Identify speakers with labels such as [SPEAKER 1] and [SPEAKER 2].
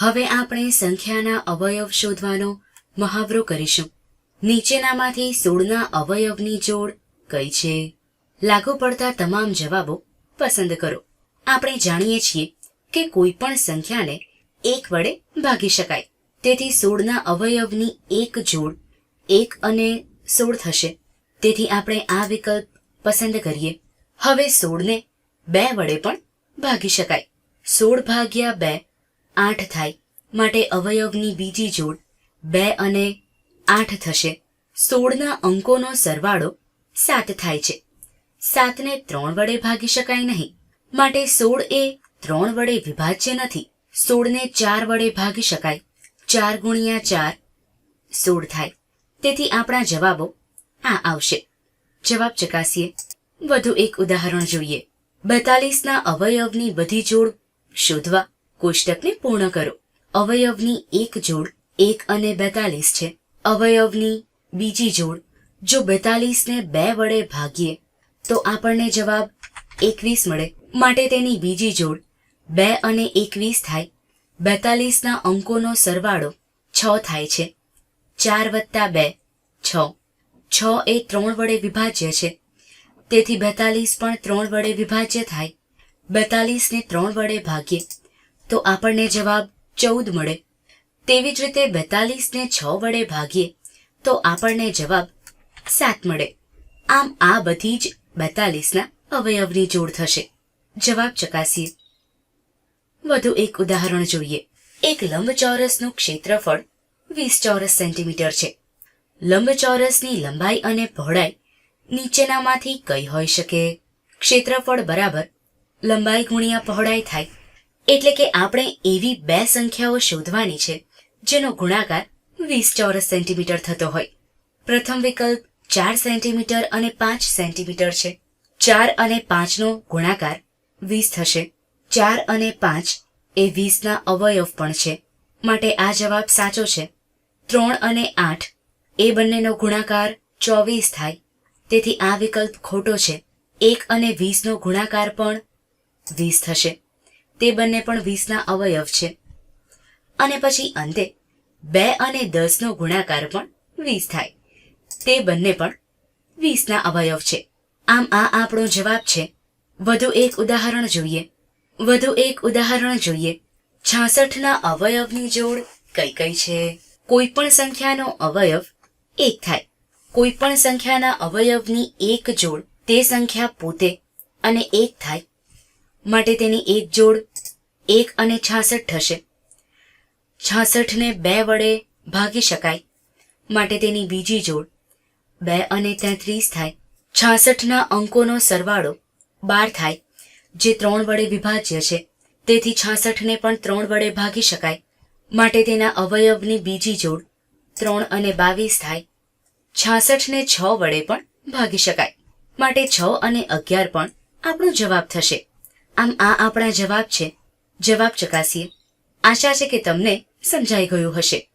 [SPEAKER 1] હવે આપણે સંખ્યાના અવયવ શોધવાનો મહાવરો કરીશું. નીચેનામાંથી સોળના અવયવની જોડ કઈ છે? લાગુ પડતા તમામ જવાબો પસંદ કરો. આપણે જાણીએ છીએ કે કોઈ પણ સંખ્યાને એક વડે ભાગી શકાય. તેથી સોળના અવયવની એક જોડ એક અને સોળ થશે. તેથી આપણે આ વિકલ્પ પસંદ કરીએ. હવે સોળને બે વડે પણ ભાગી શકાય. સોળ ભાગ્યા બે આઠ થાય, માટે અવયવની બીજી જોડ બે અને આઠ થશે. સોળના અંકોનો સરવાળો સાત થાય છે. સાતને ત્રણ વડે ભાગી શકાય નહીં, માટે સોળ એ ત્રણ વડે વિભાજ્ય નથી. સોળને ચાર વડે ભાગી શકાય. ચાર ગુણ્યા ચાર સોળ થાય. તેથી આપણા જવાબો આ આવશે. જવાબ ચકાસીએ. વધુ એક ઉદાહરણ જોઈએ. બેતાલીસના અવયવની બધી જોડ શોધવા. કોષ્ટકને પૂર્ણ કરો. અવયવની એક જોડ એક અને બેતાલીસ છે. અવયવની બીજી જોડ જો બેતાલીસને બે વડે ભાગીએ, તો આપણને જવાબ એકવીસ મળે. માટે તેની બીજી જોડ બે અને એકવીસ થાય. બેતાલીસના અંકોનો સરવાળો છ થાય છે. ચાર વત્તા બે, છ. છ એ ત્રણ વડે વિભાજ્ય છે. તેથી બેતાલીસ પણ ત્રણ વડે વિભાજ્ય થાય. બેતાલીસને ત્રણ વડે ભાગીએ. તો આપણને જવાબ ચૌદ મળે. તેવી જ રીતે બેતાલીસને છ વડે ભાગીએ, તો આપણને જવાબ સાત મળે. આમ આ બધી જ બેતાલીસના અવયવની જોડ થશે. જવાબ ચકાસીએ. વધુ એક ઉદાહરણ જોઈએ. એક લંબચોરસનું ક્ષેત્રફળ વીસ ચોરસ સેન્ટીમીટર છે. લંબચોરસની લંબાઈ અને પહોળાઈ નીચેનામાંથી કઈ હોઈ શકે? ક્ષેત્રફળ બરાબર લંબાઈ ગુણ્યા પહોળાઈ થાય. એટલે કે આપણે એવી બે સંખ્યાઓ શોધવાની છે, જેનો ગુણાકાર વીસ ચોરસ સેન્ટીમીટર થતો હોય. પ્રથમ વિકલ્પ ચાર સેન્ટીમીટર અને પાંચ સેન્ટીમીટર છે. ચાર અને પાંચનો ગુણાકાર વીસ થશે. ચાર અને પાંચ એ વીસના અવયવ પણ છે. માટે આ જવાબ સાચો છે. ત્રણ અને આઠ એ બંનેનો ગુણાકાર ચોવીસ થાય. તેથી આ વિકલ્પ ખોટો છે. એક અને વીસનો ગુણાકાર પણ વીસ થશે. તે બંને પણ વીસના અવયવ છે. અને પછી અંતે બે અને દસનો ગુણાકાર પણ વીસ થાય. તે બંને પણ વીસના અવયવ છે. આમ આ આપણો જવાબ છે. વધુ એક ઉદાહરણ જોઈએ. વધુ એક ઉદાહરણ જોઈએ. છાસઠના અવયવની જોડ કઈ કઈ છે? કોઈ પણ સંખ્યાનો અવયવ એક થાય. કોઈ પણ સંખ્યાના અવયવની એક જોડ તે સંખ્યા પોતે અને એક થાય. માટે તેની એક જોડ એક અને છાસઠ થશે. છાસઠને બે વડે ભાગી શકાય. માટે તેની બીજી જોડ બે અને તેત્રીસ થાય. છાસઠના અંકોનો સરવાળો બાર થાય, જે ત્રણ વડે વિભાજ્ય છે. તેથી છાસઠને પણ ત્રણ વડે ભાગી શકાય. માટે તેના અવયવની બીજી જોડ ત્રણ અને બાવીસ થાય. છાસઠને છ વડે પણ ભાગી શકાય. માટે છ અને અગિયાર પણ આપણો જવાબ થશે. આમ આ આપણા જવાબ છે. જવાબ ચકાસીએ. આશા છે કે તમને સમજાઈ ગયું હશે.